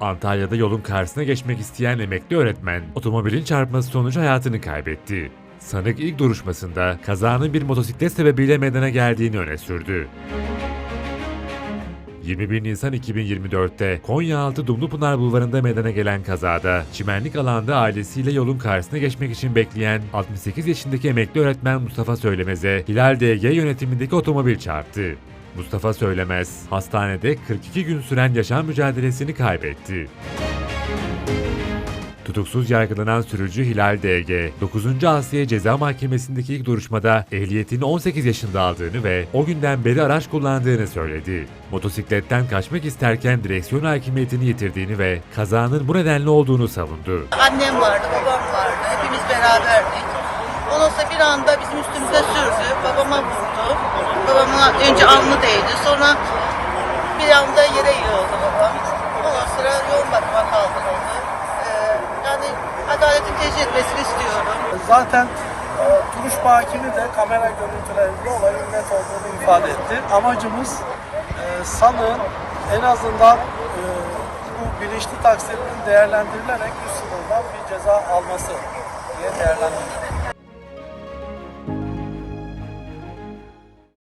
Antalya'da yolun karşısına geçmek isteyen emekli öğretmen otomobilin çarpması sonucu hayatını kaybetti. Sanık ilk duruşmasında kazanın bir motosiklet sebebiyle meydana geldiğini öne sürdü. 21 Nisan 2024'te Konyaaltı Dumlupınar Bulvarı'nda meydana gelen kazada çimenlik alanda ailesiyle yolun karşısına geçmek için bekleyen 68 yaşındaki emekli öğretmen Mustafa Söylemez'e Hilal DG yönetimindeki otomobil çarptı. Mustafa Söylemez hastanede 42 gün süren yaşam mücadelesini kaybetti. Tutuksuz yargılanan sürücü Hilal DG, 9. Asliye Ceza Mahkemesi'ndeki ilk duruşmada ehliyetini 18 yaşında aldığını ve o günden beri araç kullandığını söyledi. Motosikletten kaçmak isterken direksiyon hakimiyetini yitirdiğini ve kazanın bu nedenle olduğunu savundu. Annem vardı, babam vardı. Hepimiz beraberdik. Sonra bir anda bizim üstümüze sürdü. Babama vurdu. Babama önce alnı değdi. Sonra bir anda yere yığıldı babam. Ondan sonra yoğun bakıma kaldırıldı. Ee, yani adaletin teşhis etmesini istiyorum. Zaten e, duruşma hakimi de kamera görüntülerinde olayın net olduğunu ifade etti. Amacımız e, sanığın en azından e, bu bilinçli taksitinin değerlendirilerek üst sınırdan bir ceza alması diye değerlendiriyoruz.